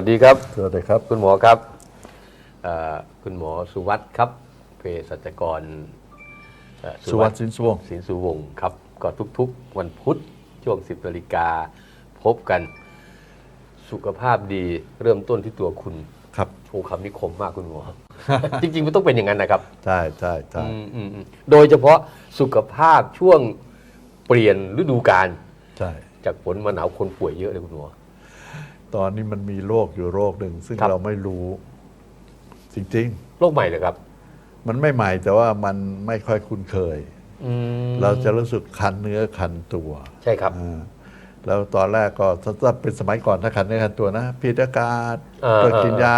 วัสดีครับ สวัสดีครับ คุณหมอครับเอ่อคุณหมอสุวัสด์ครับเภสัชกรเอ่อสุวัสดิ์สินสวงศ์สินสุวงศ์ครับ ก็ทุกๆ วันพุธช่วง 10นาฬิกาพบกัน สุขภาพดีเริ่มต้นที่ตัวคุณครับโอ้คำนี้คมมากคุณหมอ จริงๆมันต้องเป็นอย่างนั้นนะครับ ใช่ใช่ใช่อืมอืมอืมโดยเฉพาะสุขภาพช่วงเปลี่ยนฤดูกาลใช่ จากฝนมาหนาวคนป่วยเยอะเลยคุณหมอ ตอนนี้มันมีโรคอยู่โรคหนึ่งซึ่งครับ เราไม่รู้ จริง โรคใหม่เลยครับ ๆ มันไม่ใหม่แต่ว่ามันไม่ค่อยคุ้นเคย อืมเราจะรู้สึกคันเนื้อคันตัวใช่ครับ อ่าแล้วตอนแรกก็ถ้าเป็นสมัยก่อนถ้าคันเนื้อคันตัวนะผิดอากาศอ่า ก็กินยา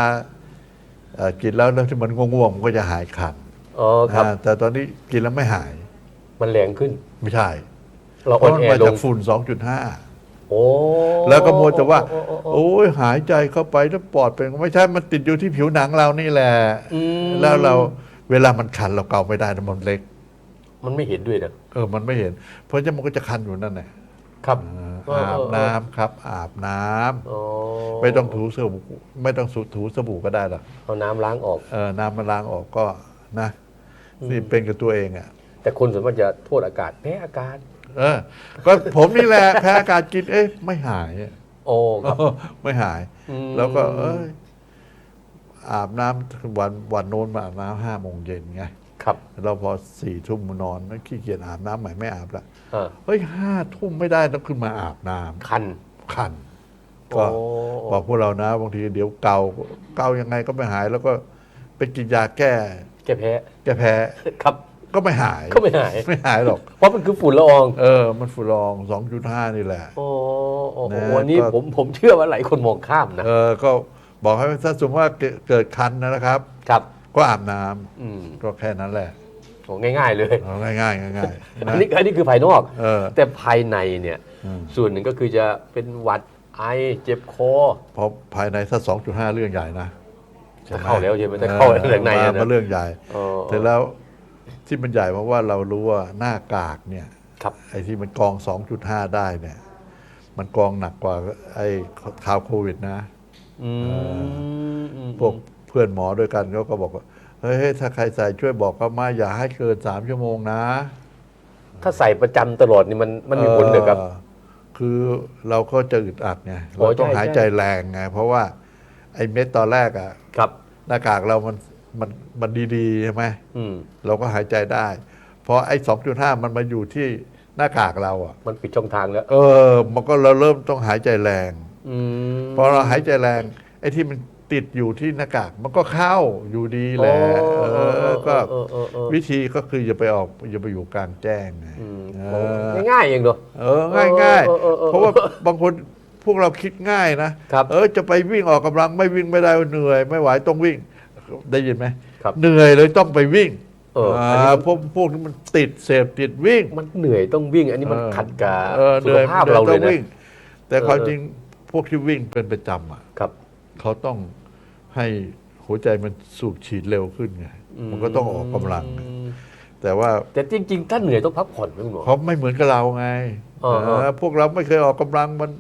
เอ่อกินแล้วแล้วที่มันง่วงๆมันก็จะหายคันอ๋อครับ อ่าแต่ตอนนี้กินแล้วไม่หายมันแรงขึ้น ไม่ใช่เราเพอ่อราะนมันแอมาลจากงฝุ่น 2.5โอ้ แล้วก็มัวแต่ว่าโอ้โอ้โอ้โอ้ยหายใจเข้าไปแล้วปอดเป็นไม่ใช่มันติดอยู่ที่ผิวหนังเรานี่แหละอืมแล้วเราเวลามันคันเราเกาไม่ได้นะมันเล็ก มันไม่เห็นด้วยนะเออ มันไม่เห็น เพราะฉะนั้นมันก็จะคันอยู่นั่นแหละครับอาบน้ำครับ อาบน้ำโอ้ไม่ต้องถูสบู่ไม่ต้องสูถูสบู่ก็ได้หรอกเอาน้ำล้างออกเออน้ำมันล้างออกก็นะนี่เป็นกับตัวเองอะ แต่คนส่วนมากจะโทษอากาศแพ้อากาศ เออ ก็ผมนี่แหละแพ้อากาศกินเอ๊ะไม่หายอะโอ้ครับ ไม่หาย อืม แล้วก็เอ้ยอาบน้ำวันวันโน้นมาอาบน้ำห้าโมงเย็นไง ครับเราพอสี่ทุ่มนอนแล้วขี้เกียจอาบน้ำใหม่ไม่อาบละอ่าเฮ้ยห้าทุ่มไม่ได้ต้องขึ้นมาอาบน้คันำคันก็โอ้ บอกพวกเรานะ บางทีเดี๋ยวเกาเกายังไงก็ไม่หาย แล้วก็ไปกินยาแก้ แก้แพ้แก้แพ้ ครับ ก็ไม่หายก็ไม่หาย ไม่หายหรอก เพราะมันคือฝุ่นละอองเออ มันฝุ่นละอองสองจุดห้านี่แหละ โอ้โอ้นะโอ้อันนี้ก็ ผมผมเชื่อว่าหลายคนมองข้ามนะ เออก็บอกให้ถ้าสมมติว่าเกิดเกิดคันนะครับ ครับ ก็อาบน้ำอืมก็แค่นั้นแหละโอ้ง่ายๆเลย เอาง่ายๆง่ายๆอันะนนี้อันนี้คือภายนอก เออ แต่ภายในเนี่ย อืม ส่วนหนึ่งก็คือจะเป็นหวัดไอเจ็บคอ เพราะภายในถ้าสองจุดห้าเรื่องใหญ่นะจะเข้าแล้วใช่ไหมจะเข้าข้างในมาอะนะ มาเรื่องใหญ่ เออแต่แล้ว ที่มันใหญ่เพราะว่าเรารู้ว่าหน้ากากเนี่ยครับไอ้ที่มันกอง 2.5 ได้เนี่ย มันกองหนักกว่าไอ้ข่าวโควิดนะอืมอืมพวกเพื่อนหมอด้วยกันเขาก็บอกว่าเฮ้ยถ้าใครใส่ช่วยบอกเขามาอย่าให้เกิน3ชั่วโมงนะ ถ้าใส่ประจำตลอดนี่มันมันมีผลเลยครับออคือเราก็จะอึดอัดไงโอ้เราต้องใช่หายใช่ใจแรงไงเพราะว่าไอ้เม็ดตอนแรกอะครับหน้ากากเรามัน มันมันดีๆใช่ไหมอืมเราก็หายใจได้เพราะไอ้2.5มันมาอยู่ที่หน้ากากเราอะมันปิดช่องทางแล้ว เออ มันก็เราเริ่มต้องหายใจแรงอืมพอเราหายใจแรง ไอ้ที่มันติดอยู่ที่หน้ากากมันก็เข้าอยู่ดีแหละโอ้เออก็เออเออเออวิธีก็คืออย่าไปออกอย่าไปอยู่กลางแจ้งไงอืมเออง่ายๆเองเนอะเออง่ายง่ายๆเออเออเออเพราะว่าบางคนพวกเราคิดง่ายนะครับเออจะไปวิ่งออกกำลังไม่วิ่งไม่ได้เหนื่อย ไม่ไหวต้องวิ่ง ได้ยินไหมครับเหนื่อยเลยต้องไปวิ่งเอออันนี้าพวกพวกนี้มันติดเสพติดวิ่ง มันเหนื่อยต้องวิ่ง อันนี้มันเออ ขัดกับเออสุเหขนื่อยภาพหนื่อยเราเลต้ยองนะ วิ่ง แต่เออความจริงพวกที่วิ่งเป็นประจำอะ ครับ เขาต้องให้หัวใจมันสูบฉีดเร็วขึ้นไงมันก็ต้องออกกำลัง แต่ว่าแต่จริงๆ ถ้าเหนื่อยต้องพักผ่อนไหมคุณหมอ เขาไม่เหมือนกับเราไง เออเออเออพวกเราไม่เคยออกกำลังมัน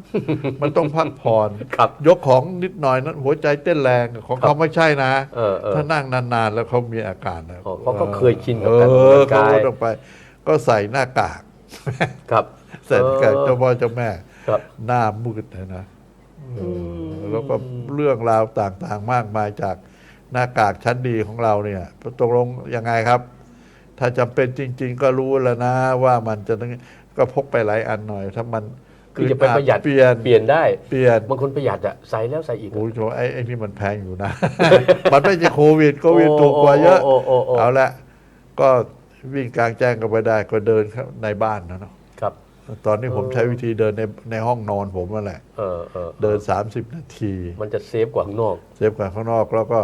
มันต้องพักผ่อนครับยกของนิดหน่อยนั้นหัวใจเต้นแรงของเขาไม่ใช่นะเออเออถ้านั่งนานๆแล้วเขามีอาการนะอ๋อเขาก็เคยชินกับเอการออกกำลังกายอเขาก็ต้องไป ก็ใส่หน้ากากครับใส่หน้ากากเออเจ้าพ่อเจ้าแม่ครับหน้ามืดเลยนะเออแล้วก็เรื่องราวต่างๆมากมายจากหน้ากากชั้นดีของเราเนี่ยตกลงยังไงครับ ถ้าจำเป็นจริง ๆ ก็รู้แล้วนะว่ามันจะต้อง ก็พกไปหลายอันหน่อยถ้ามันคือจะไปประหยัดเปลี่ยนเปลี่ยนได้เปลี่ยนบางคนประหยัดอะใส่แล้วใส่อีกโอ้ยโหไอ้ไอ้นี่มันแพงอยู่นะ มันไม่ใช่โควิดโควิดถูกกว่าเยอะโโโอ้โอ้เอาละก็วิ่งกลางแจ้งก็ไปได้ก็เดินเข้าในบ้านนะเนาะครับ ตอนนี้ผมใช้วิธีเดินในในห้องนอนผมนั่นแหละเออเออเดิน 30 นาที มันจะเซฟกว่าข้างนอก เซฟกว่าข้างนอกแล้วก็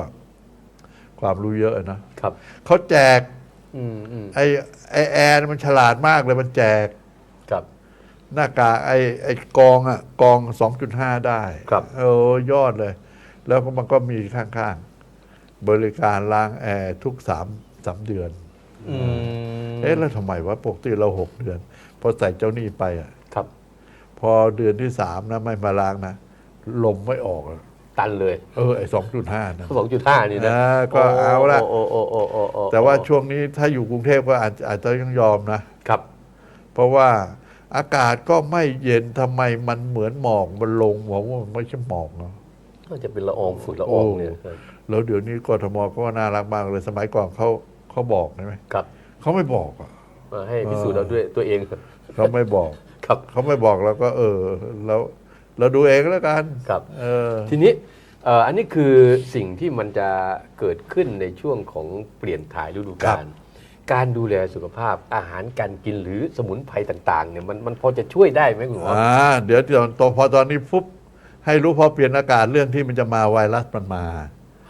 ความรู้เยอะนะครับเขาแจกอืมอืมไอ้ไอ้แอร์มันฉลาดมากเลยมันแจกครับ หน้ากากไอ้ไอ้กองอะกอง 2.5 ได้ครับ โอ้ยอดเลย แล้วก็มันก็มีข้างๆ บริการล้างแอร์ทุกสามสามเดือน อืมเอ๊ะแล้วทำไมวะปกติเราหกเดือน พอใส่เจ้านี่ไปอะ ครับ พอเดือนที่สามนะไม่มาล้างนะ ลมไม่ออกอะตันเลยเออไอ้สองจุดห้านะ สองจุดห้านี่นะนะก็เอาละโอ้โอ้โอ้โอ้โอ้แต่ว่าช่วงนี้ถ้าอยู่กรุงเทพก็อาจอาจจะยังยอมนะ ครับ เพราะว่า อากาศก็ไม่เย็นทำไมมันเหมือนหมอกมันลงผมว่ามันไม่ใช่หมอกเนาะก็จะเป็นละอองฝุ่นละอองเนี่ยโอ้แล้วเดี๋ยวนี้กทมก็น่ารักมากเลยสมัยก่อนเขาเขาบอกใช่ไหมครับเขาไม่บอกอะมาให้พิสูจน์เราด้วยตัวเองเขาไม่บอกครับเขาไม่บอกแล้วก็เออแล้วเราดูเองแล้วกันครับเออทีนี้เอ่ออันนี้คือสิ่งที่มันจะเกิดขึ้นในช่วงของเปลี่ยนถ่ายฤดูกาล การดูแลสุขภาพอาหารการกินหรือสมุนไพรต่างๆเนี่ยมันมันพอจะช่วยได้ไหมคุณหมออ่าเดี๋ยวตอนตอนพอตอนนี้ปุ๊บให้รู้พอเปลี่ยนอากาศเรื่องที่มันจะมาไวรัสมันมา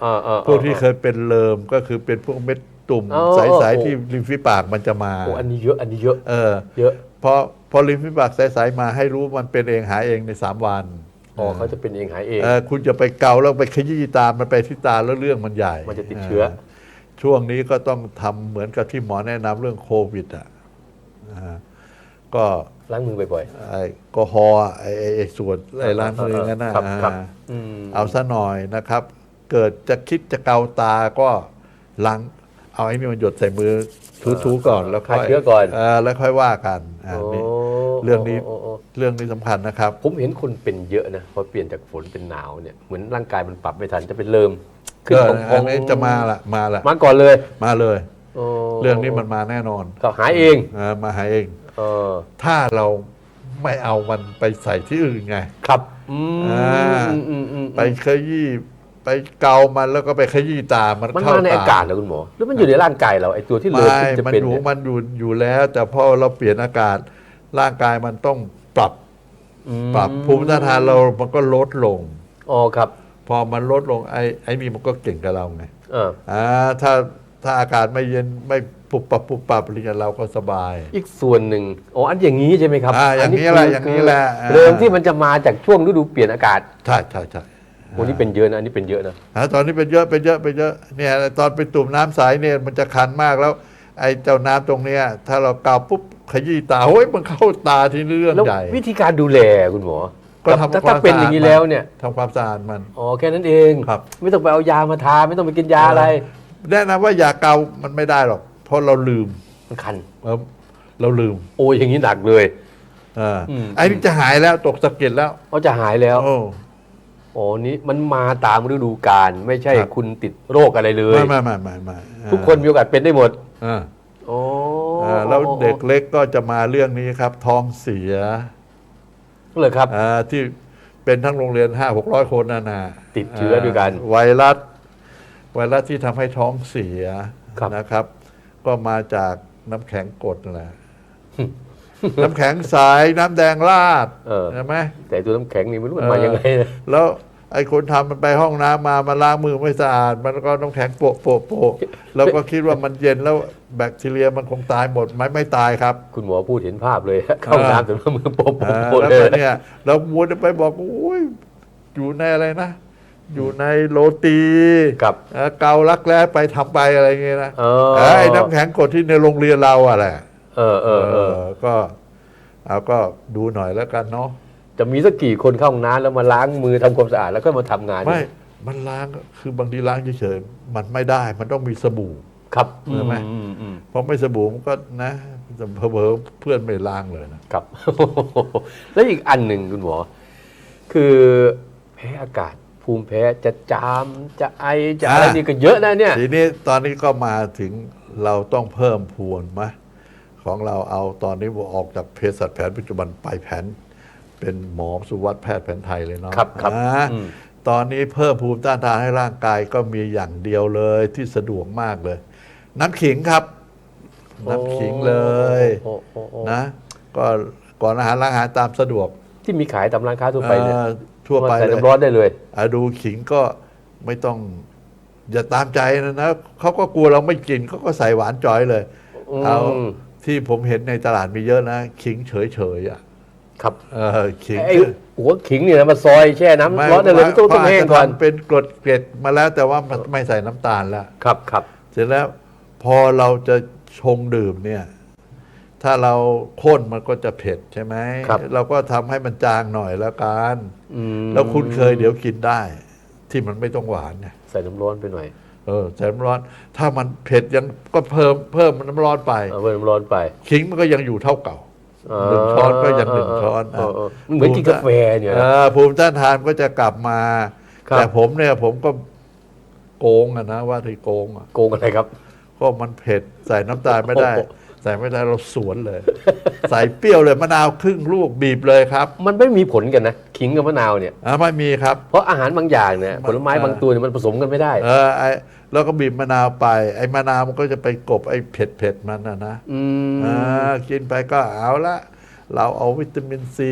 เออเออพวกที่เคยเป็นเลิมก็คือเป็นพวกเม็ดตุ่มอ๋อใสโอ้ๆที่ริมฝีปากมันจะมาโอ้อันนี้เยอะอันนี้เยอะเออเยอะพอพอริมฝีปากใสๆมาให้รู้มันเป็นเองหายเองในสามวันอ๋อเขาจะเป็นเองหายเองเออคุณจะไปเกาแล้วไปขยี้ตามันไปที่ตาแล้วเรื่องมันใหญ่ มันจะติดเชื้อ ช่วงนี้ก็ต้องทำเหมือนกับที่หมอแนะนำเรื่องโควิดอะอ่าก็ล้างมือบ่อยไอ้แอลกอฮอล์ไอ้ไอ้ไอ้ส่วนๆไอ้ร้านมือนั่นนะครับครับอ่าอืมเอาซะหน่อยนะครับ เกิดจะคิดจะเกาตาก็ล้างเอาไอ้นี่มันหยดใส่มือถูๆก่อนแล้วค่อยฆ่าเชื้อก่อนเแล้วค่อยว่ากันอ่าโอ้นี่เรื่องนี้โโโอ้เรื่องนี้สำคัญนะครับ ผมเห็นคนเป็นเยอะนะพอเปลี่ยนจากฝนเป็นหนาวเนี่ยเหมือนร่างกายมันปรับไม่ทันจะเป็นเริ่ม ขึ้นก็ของอันนี้จะมาละมาละมาก่อนเลยมาเลยโอ้เรื่องนี้มันมาแน่นอนก็หายเองเออมาหาเองเออถ้าเราไม่เอามันไปใส่ที่อื่นไง ครับอือ่ามอืมอืมไปขยี้ไปเกามันแล้วก็ไปขยี้ตา มันมันเข้ามาในตาอากาศเหรอคุณหมอ หรือมันอยู่ในร่างกายเราไอ้ตัวที่เลือไม่ขึ้นจะมันเป็นอยู่เนี่ยมันอยู่อยู่แล้ว แต่พอเราเปลี่ยนอากาศ ร่างกายมันต้องปรับอืมปรับภูมิต้านทานเรา มันก็ลดลง อ๋อครับ พอมันลดลงไอ้ไอ้นี่มันก็เก่งกับเราไงเอออ่าถ้าถ้าอากาศไม่เย็นไม่ปุบปับปุบปับอะไรเงี้ยเราก็สบาย อีกส่วนหนึ่งอ๋ออันอย่างนี้ใช่ไหมครับอ่าอย่างนี้แหละอย่างนี้แหละอ่าเริ่มที่มันจะมาจากช่วงฤดูเปลี่ยนอากาศใช่ใช่ใช่โอ้นี่เป็นเยอะนะอันนี้เป็นเยอะนะ อ่าตอนนี้เป็นเยอะเป็นเยอะเป็นเยอะเนี่ยตอนไปตุ่มน้ำใสเนี่ยมันจะคันมากแล้ว ไอ้เจ้าน้ำตรงเนี้ยถ้าเราเกาปุ๊บขยี้ตาโอ้ยมันเข้าตาที่เรื่องแล้วใหญ่ วิธีการดูแลคุณหมอ ก็ทำถ้าควาถ้ามเป็นอย่างนี้สะอาดแล้วเนี่ยทำความสะอาดมัน อ๋อแค่นั้นเองครับ ไม่ต้องไปเอายามาทา ไม่ต้องไปกินยาอะไร แนะนำว่าอย่าเกามันไม่ได้หรอก เพราะเราลืมมันคันเออเราลืม โอ้ยอย่างนี้หนักเลยเอออมไอ้นี่จะหายแล้วตกสะเก็ดแล้วเขาจะหายแล้วโอ้อ๋อนี่มันมาตามฤดูกาลไม่ใช่ครับคุณติดโรคอะไรเลยไม่ไม่ไม่ไม่ไม่ทุกคนมีโอกาสเป็นได้หมดอ่าโอ้อ่าแล้วเด็กเล็กก็จะมาเรื่องนี้ครับ ท้องเสีย เลยครับ อ่าที่เป็นทั้งโรงเรียนห้าหกร้อยคนนั่นนะติดเชื้อด้วยกัน ไวรัส ไวรัสที่ทำให้ท้องเสียครับ นะครับ ก็มาจากน้ำแข็งกรดนั่นแหละน้ำแข็งใสน้ำแดงราดเออ ใช่ไหมแต่ตัวน้ำแข็งนี่ไม่รู้มันเออมายังไงนะ แล้ว ไอ้คนทำมันไปห้องน้ำมามาล้างมือไม่สะอาด มันก็น้ำแข็งโปะโปะโปะแล้วก็คิดว่ามันเย็นแล้วแบคทีเรียมันคงตายหมดไหมไม่ตายครับ คุณหมอพูดเห็นภาพเลยเข้าน้ำแต่ว่ามือโปะอ่าโปะแล้วเลก็ยเนี่ยเรามัวจะไปบอกโอ้ยอยู่ในอะไรนะ อยู่ในโรตีกับเอ่อเกาลักแร้ไปทำไปอะไรเงี้ยนะเออไอ้น้ำแข็งกดที่ในโรงเรียนเราอะแหละเออเออเออเออก็เอาก็ดูหน่อยแล้วกันเนาะ จะมีสักกี่คนเข้าห้องน้ำแล้วมาล้างมือทำความสะอาดแล้วก็มาทำงานไม่มันล้างคือบางทีล้างเฉยๆมันไม่ได้มันต้องมีสบู่ ครับเห็นไหม อือือืมเพราะไม่สบู่มันก็นะเผลอๆเพื่อนไม่ล้างเลยนะครับ แล้วอีกอันหนึ่งคุณหมอคือแพ้อากาศภูมิแพ้จะจามจะไอจะอะไรอ่านี่นี่ก็เยอะนะเนี่ย ทีนี้ตอนนี้ก็มาถึงเราต้องเพิ่มพวนมะของเราเอาตอนนี้ออกจากเภสัชแผนปัจจุบันไปแผน เป็นหมอสุวัสด์แพทย์แผนไทยเลยเนาะครับครับอ่าอืม ตอนนี้เพิ่มภูมิต้านทานให้ร่างกายก็มีอย่างเดียวเลยที่สะดวกมากเลย น้ำขิงครับ น้ำขิงเลยโอ้โอ้โอ้นะ ก็ก่อนอาหารล้างอาหารตามสะดวกที่มีขายตามร้านค้าทั่วไปเนี่ยเอ่อทั่วไปใส่เลย น้ำร้อนได้เลยอะดูขิงก็ไม่ต้องอย่าตามใจนะนะเขาก็กลัวเราไม่กินเขาก็ใส่หวานจอยเลย อืม เอาที่ผมเห็นในตลาดมีเยอะนะ ขิงเฉยๆอะ ครับเออขิงไอ้หัวขิงเนี่ยนะมาซอยแช่น้ำร้อนได้เลยไม่ต้องต้องแห้งก่อนเขาาจจะทำเป็นกรดเกล็ดมาแล้วแต่ว่ามันไม่ใส่น้ำตาลแล้วครับครับเสร็จแล้วพอเราจะชงดื่มเนี่ย ถ้าเราข้นมันก็จะเผ็ดใช่ไหมครับเราก็ทำให้มันจางหน่อยแล้วกันอืมแล้วคุณเคยเดี๋ยวกินได้ ที่มันไม่ต้องหวานเนี่ยใส่น้ำร้อนไปหน่อยเออใส่น้ำร้อน ถ้ามันเผ็ดยังก็เพิ่มเพิ่มน้ำร้อนไปเอาไปน้ำร้อนไป ขิงมันก็ยังอยู่เท่าเก่า หนึ่งช้อนก็ยังหนึ่งช้อนเเเมันเหมือนกินกาแฟเนี่ยเอนะอภูมิต้านทานก็จะกลับมาครับแต่ผมเนี่ยผมก็โกงอะนะว่าที่โกงอะโกงอะไรครับ ก็มันเผ็ดใส่น้ำตาลไม่ได้โอ้โหใส่ไม่ได้เราสวนเลย ใส่เปรี้ยวเลยมะนาวครึ่งลูกบีบเลยครับมันไม่มีผลกันนะขิงกับมะนาวเนี่ย อ่าไม่มีครับ เพราะอาหารบางอย่างเนี่ยมันผลไม้เออบางตัวเนี่ยมันผสมกันไม่ได้ เออไอแล้วก็บีบมะนาวไปไอ้มะนาวมันก็จะไปกลบไอ้เผ็ดเผ็ดๆมันนะนะอืม อ่ากินไปก็เอาละ เราเอาวิตามินซี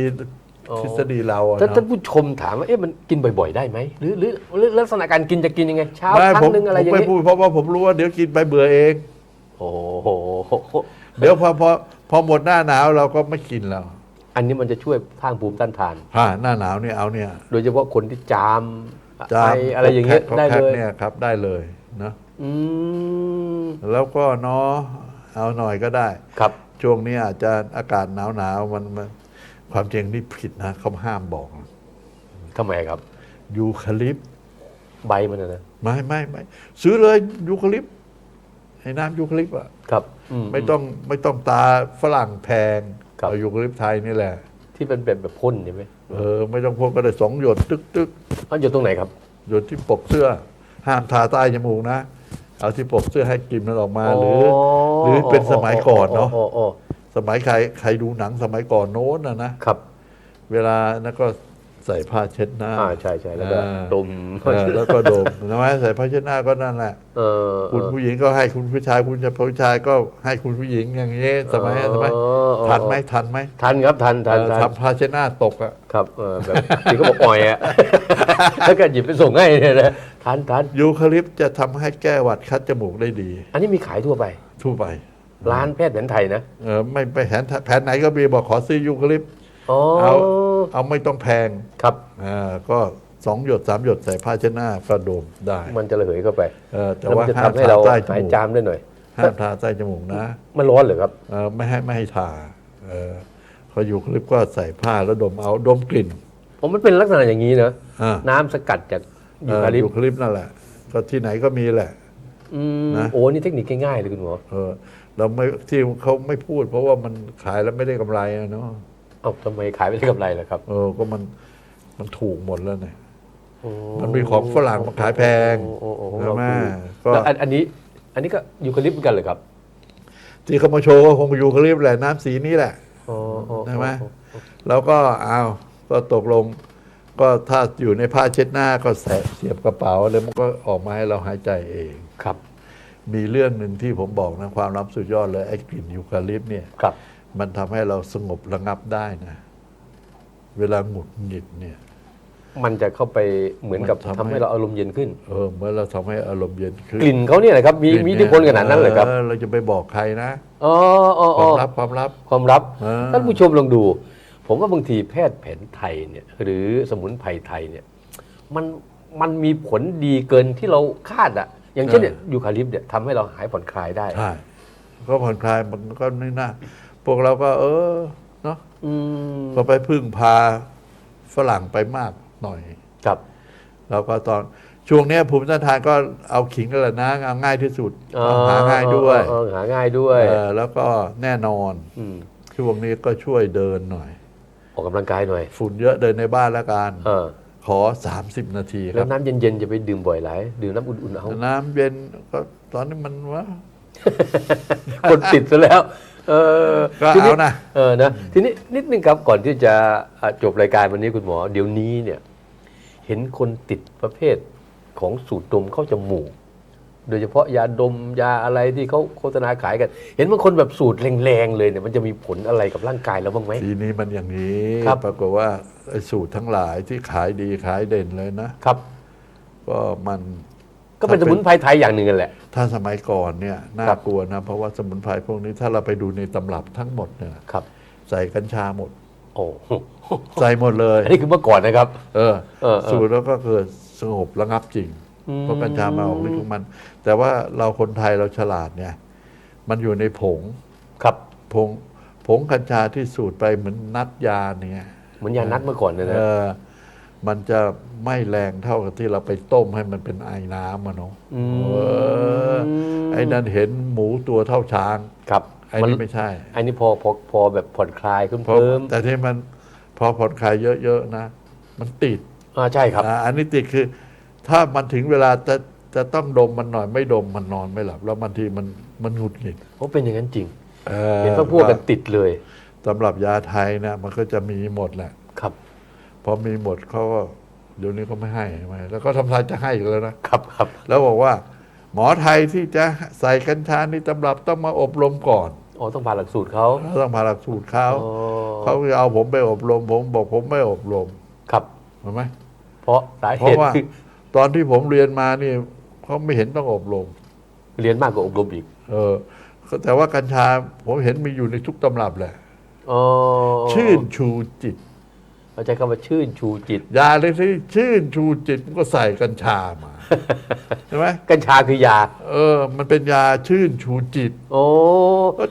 อ๋อ ทฤษฎีเราอะถ้าท่านเนาะผู้ชมถามว่าเอ๊ะมันกินบ่อยๆได้ไหมหรือหรือหรือลักษณะการกินจะกินยังไงเช้าไม่ครั้ผมงหนึงอะไรผอมย่างไม่นี้พูดเพราะว่าผมรู้ว่าเดี๋ยวกินไปเบื่อเอง โอ้โห เดี๋ยวพอพอ พอหมดหน้าหนาวเราก็ไม่กินแล้วอันนี้มันจะช่วยสร้างภูมิต้านทาน อ่าหน้าหนาวเนี่ยเอาเนี่ยโดยเฉพาะคนที่จามจามไออะไรอย่างเงี้ยคกได้แคกเลยเนี่ยครับได้เลยนะอืมแล้วก็เนาะเอาหน่อยก็ได้ ครับ ช่วงนี้อาจจะอากาศหนาวหนาวๆมันมันความจริงนี่ผิดนะเขาห้ามบอกนะทำไมครับ ยูคาลิปใบมันนะนะไม่ไม่ไม่ซื้อเลยยูคาลิปไอ้น้ำยูคาลิปอะครับอื ไม่ต้องไม่ต้องตาฝรั่งแพงครับเอายูคาลิปไทยนี่แหละ ที่เป็นแบบแบบพ่นใช่ไหมเออไม่ต้องพกก็ได้สองหยดตึกตึกเอาอยู่ตรงไหนครับ หยดที่ปกเสื้อ ห้ามทาใต้จมูกนะ เอาที่ปกเสื้อให้กลิ่นมันออกมาหรือ หรือเป็นสมัยก่อนเนาะอ๋ออ๋อสมัยใครใครดูหนังสมัยก่อนโน้นนะนะครับ เวลานั้นก็ ใส่ผ้าเช็ดหน้าอ่าใช่ใช่แล้วก็อ่าดมเออแล้วก็ดมใช่ไหมใส่ผ้าเช็ดหน้าก็นั่นแหละเออคุณผู้หญิงก็ให้คุณผู้ชาย คุณผู้ชายก็ให้คุณผู้หญิงอย่างนี้สมัยสมัยอ๋อทันไหมทันไหมทันครับทันทันเออทันทำผ้าเช็ดหน้าตกอะครับเออแบบที่เขาบอกอ่อยอะแล้วก็หยิบไปส่งให้เนี่ยนะทันทันยูคาลิปจะทำให้แก้หวัดคัดจมูกได้ดี อันนี้มีขายทั่วไปทั่วไป ร้านแพทย์แผนไทยนะเออไม่ไปแผนแผนไหนก็มีบอกขอซื้อยูคาลิปอ๋อเอา เอาไม่ต้องแพงครับ อ่าก็สองหยดสามหยดใส่ผ้าเช็ดหน้าก็ดมได้มันจะระเหยเข้าไปเออแต่แล้วมัว่านจะห้ามทำให้ทาเราใต้จหายมูกจามได้หน่อย ห้ามทาใต้จมูกนะมันร้อนเหรอครับ เออไม่ให้ไม่ให้ทาเออพอยูคาลิปก็ใส่ผ้าแล้วดมเอาดมกลิ่น ผมมันเป็นลักษณะอย่างนี้เนอะอ่า น้ำสกัดจากเอยูอคาลิปยูคาลิปนั่นแหละ ก็ที่ไหนก็มีแหละ อืมนะ โอ้นี่เทคนิคง่ายๆเลยคุณหมอเออเราไม่ที่เขาไม่พูด เพราะว่ามันขายแล้วไม่ได้กำไรอะเนาะ เอ้าทำไมขายไม่ได้กำไรล่ะครับ เออ ก็มันมันถูกหมดแล้วเนี่ยโอ้มันมีของฝรั่งมาขายแพงโอ้โอ้โอ้ของใช่เราไหมถูกก็แล้วอันอันนี้ อันนี้ก็ยูคาลิปเหมือนกันเลยครับ ที่เขามาโชว์ก็คงยูคาลิปแหละน้ำสีนี้แหละอ๋ออ๋อใช่ไหมอ๋ออ๋อแล้วก็เอาก็ตกลง ก็ถ้าอยู่ในผ้าเช็ดหน้าก็แสะเสียบกระเป๋าแล้วมันก็ออกมาให้เราหายใจเองครับ มีเรื่องหนึ่งที่ผมบอกนะความลับสุดยอดเลยไอ้กลิ่นยูคาลิปเนี่ยครับ มันทำให้เราสงบระงับได้นะ เวลาหงุดหงิดเนี่ย มันจะเข้าไปเหมือนกับมันทำทำให้ ให้เราอารมณ์เย็นขึ้น เออเมื่อเราทำให้อารมณ์เย็นขึ้นกลิ่นเขาเนี่ยแหละครับมีมีอิทธิพลขนาดนั้นเลยครับออเราจะไปบอกใครนะอ๋ออ๋อคอ๋วาอ มลับความลับ ความลับเออท่านผู้ชมลองดู ผมว่าบางทีแพทย์แผนไทยเนี่ยหรือสมุนไพรไทยเนี่ยมันมันมีผลดีเกินที่เราคาดอะอย่างเช่นเนี่ยยูคาลิปเนี่ยทำให้เราหายผ่อนคลายได้ ใช่ก็ผ่อนคลายมันก็ไม่น่า พวกเราก็ เออเนาะอืมก็ไปพึ่งพาฝรั่งไปมากหน่อย ครับแล้วก็ตอนช่วงเนี้ยภูมิต้านทานก็เอาขิงนั่นแหละนะเอาง่ายที่สุดเอาหาง่ายด้วยเออหาง่ายด้วยเออแล้วก็แน่นอนมช่วงนี้ก็ช่วยเดินหน่อย ออกกำลังกายหน่อย ฝุ่นเยอะเดินในบ้านแล้วกันเออขอ 30 นาทีคแล้รัวบน้ำเย็นๆจะไปดื่มบ่อยหลายดื่มน้ำอุ่นๆเอาน้ำเย็นก็ตอนนี้มันว่าคนติดซะแล้ว เออก็ทีนี้เอานะ เออนะทีนี้นิดนึงครับก่อนที่จะอะจบรายการวันนี้คุณหมอ เดี๋ยวนี้เนี่ย เห็นคนติดประเภทของสูตรดมเข้าจมูก โดยเฉพาะยาดมยาอะไรที่เขาโฆษณาขายกัน เห็นบางคนแบบสูตรแรงๆเลยเนี่ยมันจะมีผลอะไรกับร่างกายเราบ้างไหม ทีนี้มันอย่างนี้ครับ ปรากฏว่าไอ้สูตรทั้งหลายที่ขายดีขายเด่นเลยนะ ครับ ก็มัน ก็เป็นสมุนไพรไทยอย่างหนึ่งนั่นแหละ ถ้าสมัยก่อนเนี่ยน่าครับกลัวนะ เพราะว่าสมุนไพรพวกนี้ถ้าเราไปดูในตำรับทั้งหมดเนี่ยครับ ใส่กัญชาหมด โอ้โหใส่หมดเลย อันนี้คือเมื่อก่อนนะครับ เออเออเออสูตรแล้วก็เกิดสงบระงับจริงอืมเพราะกัญชามาออกฤทธิ์ของมัน แต่ว่าเราคนไทยเราฉลาดเนี่ย มันอยู่ในผงครับผงผงกัญชาที่สูตรไปเหมือนนัดยาเนี่ย เหมือนยานัดเมื่อก่อนเลยนะเออ มันจะไม่แรงเท่ากับที่เราไปต้มให้มันเป็นไอ้น้ำอะเนาะอืมเออไอ้นั่นเห็นหมูตัวเท่าช้าง ครับไอ้มันนี่ไม่ใช่ อันนี้พอพอพอแบบผ่อนคลายขึ้นเพราะเพิ่มแต่ที่มันพอผ่อนคลายเยอะๆนะ มันติดอ่าใช่ครับนะอันนี้ติดคือ ถ้ามันถึงเวลาจะจะต้องดมมันหน่อยไม่ดมมันนอนไม่หลับ แล้วบางทีมันมันหงุดหงิดโอ้เป็นอย่างนั้นจริงออเห็นพวกพวกกันติดเลยสำหรับยาไทยนะมันก็จะมีหมดแหละครับ พอมีหมดเขาก็เดี๋ยวนี้ก็ไม่ให้ไม่ให้แล้วก็ทำทายจะให้อีกแล้วนะครับครับแล้วบอกว่า หมอไทยที่จะใส่กัญชาในตำรับต้องมาอบรมก่อนอ๋อต้องผ่านหลักสูตรเขาต้องมาหลักสูตรเขาอ๋อเขาจะเอาผมไปอบรม ผมบอกผมไม่อบรมครับเห็นไหมเพราะสาเพเหราะตุว่าคือตอนที่ผมเรียนมานี่เขาไม่เห็นต้องอบรม เรียนมากกว่าอบรมอีก เออ แต่ว่ากัญชาผมเห็นมีอยู่ในทุกตำรับแหละอ๋อชื่นชูจิต เขาใช้คำว่าชื่นชูจิต ยาเลยที่ชื่นชูจิตมันก็ใส่กัญชามา ใช่ไหมกัญชาคือยา เออ มันเป็นยาชื่นชูจิตโอ้ ก็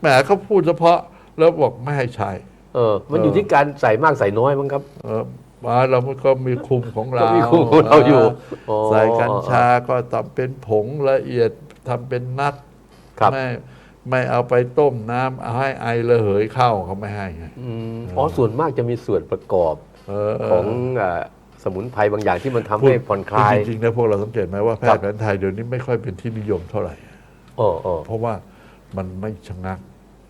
แหมเขาพูดเฉพาะแล้วบอกไม่ให้ใช้ เออ มันอยู่ที่การใส่มากใส่น้อยมั้งครับ เออมาเราก็มีคุมของเราก็มีคุมของเราอยู่อ๋อใส่กัญชาก็ทำเป็นผงละเอียดทำเป็นนัดครับ ไม่ ไม่เอาไปต้มน้ำเอาให้ไอระเหยเข้าเขาไม่ให้ไงอืมอ๋อส่วนมากจะมีส่วนประกอบเออของเอ่อสมุนไพรบางอย่างที่มันทำพูดให้ผ่อนคลาย จริงๆนะพวกเราสังเกตไหมว่าแพครัทบย์แผนไทยเดี๋ยวนี้ไม่ค่อยเป็นที่นิยมเท่าไหร่อ๋ออ๋อเพราะว่ามันไม่ชะงัก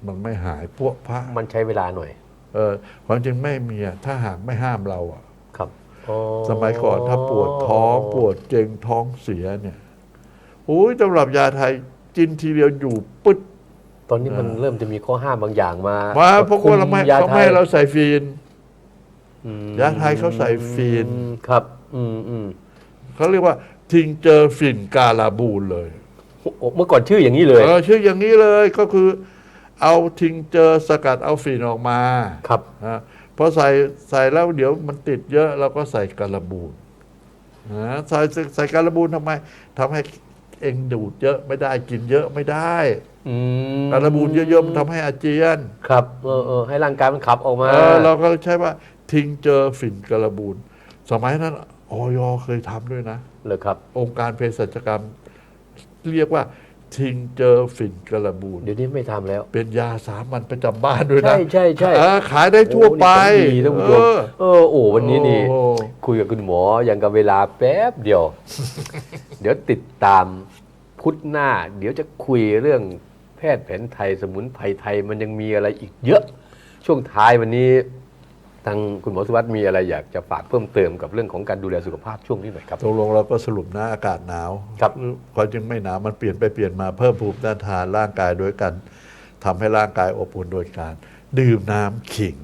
มันไม่หายพวกพระมันใช้เวลาหน่อย เออความจริงไม่มีอะถ้าหากไม่ห้ามเราอะครับอ๋อสมัยก่อนถ้าปวดท้องปวดเจงท้องเสียเนี่ยอุ้ยตำรับยาไทยกินทีเดียวอยู่ปึ๊ด ตอนนี้มันเออเริ่มจะมีข้อห้ามบางอย่างมามามาเพราะว่าเราไม่คุยาเขาไทไม่ยให้เราใส่ฟีนอืมยาไทยเขาใส่ฟีนครับ อืมอืมเขาเรียกว่าทิงเจอฝิ่นกาลาบูนเลยโอ้เมื่อก่อนชื่ออย่างนี้เลยเออชื่ออย่างนี้เลยก็คือ เอาทิงเจอสกัดเอาฝิ่นออกมาครับนะพอใส่ใส่แล้วเดี๋ยวมันติดเยอะเราก็ใส่กาลาบูนนะใส่ใส่กาลาบูนทำไมทำให้เองดูดเยอะไม่ได้กินเยอะไม่ได้ อืมกาลาบูนเยอะๆมันทำให้อาเจียนครับเออเออให้ร่างกายมันขับออกมาเออเราก็ใช้ว่าทิงเจอฝิ่นกาลาบูนสมัยนั้นออยเคยทำด้วยนะ เลยครับ องค์การเภสัชกรรม เรียกว่าทิงเจอฝิ่นกาลาบูนเดี๋ยวนี้ไม่ทำแล้ว เป็นยาสามัญประจำบ้านด้วยนะใช่ใช่ใช่เออขายได้ทั่วไปโอ้นี่ของดีท่านผู้ชมเออ เออโอ้วันนี้นี่โอ้ คุยกับคุณหมออย่างกับเวลาแป๊บเดียว เดี๋ยวติดตามพุธหน้า เดี๋ยวจะคุยเรื่องแพทย์แผนไทยสมุนไพรไทยมันยังมีอะไรอีกเยอะ ช่วงท้ายวันนี้ทางคุณหมอสุวัสด์มีอะไรอยากจะฝากเพิ่มเติมกับเรื่องของการดูแลสุขภาพช่วงนี้หน่อยครับตกลงเราก็สรุปนะอากาศหนาวครับความจริงไม่หนาวมันเปลี่ยนไปเปลี่ยนมาเพิ่มภูมิต้านทานร่างกายโดยการทำให้ร่างกายอบอุ่นโดยการ ดื่มน้ำขิง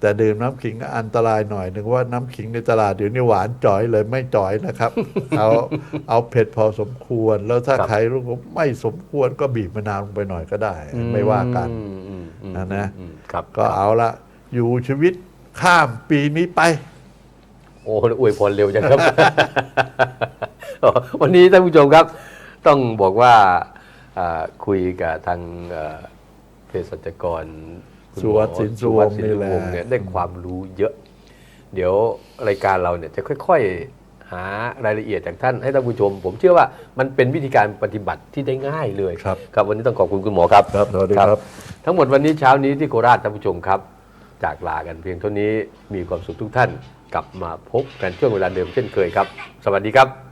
แต่ดื่มน้ำขิงก็อันตรายหน่อยหนึ่งว่าน้ำขิงในตลาดเดี๋ยวนี้หวานจ่อยเลยไม่จ่อยนะครับ เอาเอาเผ็ดพอสมควร แล้วถ้าครับใครรู้ว่าไม่สมควรก็บีบมะนาวลงไปหน่อยก็ได้ ไม่ว่ากันอืมอืมอืมนะนะอืมครับก็เอาละอยู่ชีวิตข้ามปีนี้ไป โอ้อวยพรเร็วจังครับ วันนี้ท่านผู้ชมครับ ต้องบอกว่าอ่าคุยกับทางเอ่อเภสัชกร คุณหมอสุวัสดิ์สินสุวงศ์สุนี่แหละวงศ์เนี่ยได้ความรู้เยอะ เดี๋ยวรายการเราเนี่ยจะค่อย ๆ หารายละเอียดจากท่านให้ท่านผู้ชม ผมเชื่อว่ามันเป็นวิธีการปฏิบัติที่ได้ง่ายเลยครับครับวันนี้ต้องขอบคุณคุณหมอครับครับสวัสดีครับ ทั้งหมดวันนี้เช้านี้ที่โคราชท่านผู้ชมครับ จากลากันเพียงเท่านี้มีความสุขทุกท่านกลับมาพบกันช่วงเวลาเดิมเช่นเคยครับ สวัสดีครับ